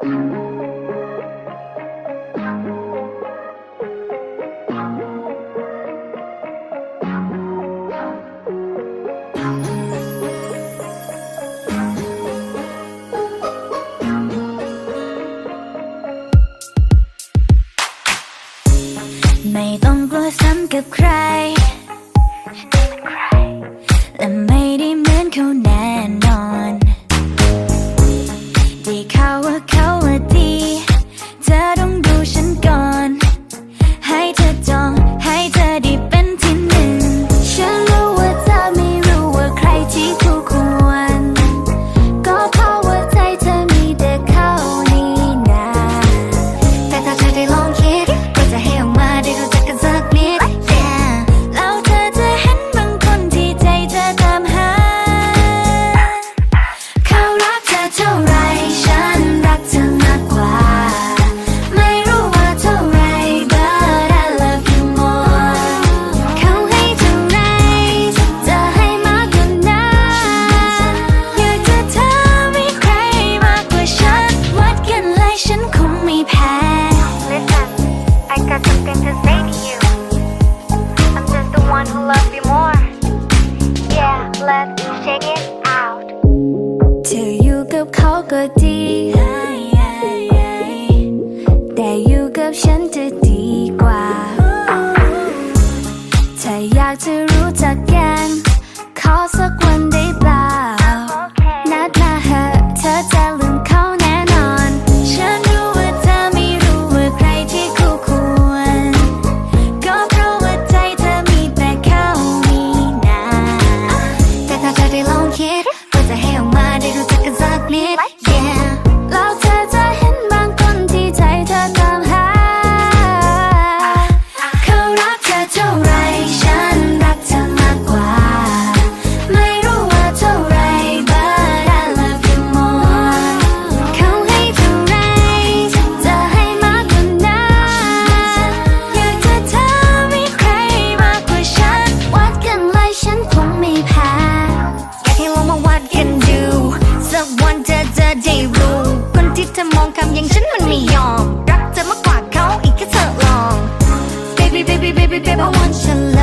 ไม่ต้องกลัวซ้ำกับใคร และไม่ได้เหมือนเขาแน่นอน กับเขาก็ดี แต่อยู่กับฉันจะดีกว่า ถ้าอยากจะรู้จักกันขอสักวันได้เปล่า นัดมาเหอะเธอจะลืมเขาแน่นอน ฉันรู้ว่าเธอไม่รู้ว่าใครที่คู่ควร ก็เพราะว่าใจเธอมีแต่เขามีนาแต่ถ้าเธอได้ลองคิด องคำอย่างฉันมันไม่ยอม รักเธอมากกว่าเขาอีกแค่เธอลอง baby baby baby baby I want you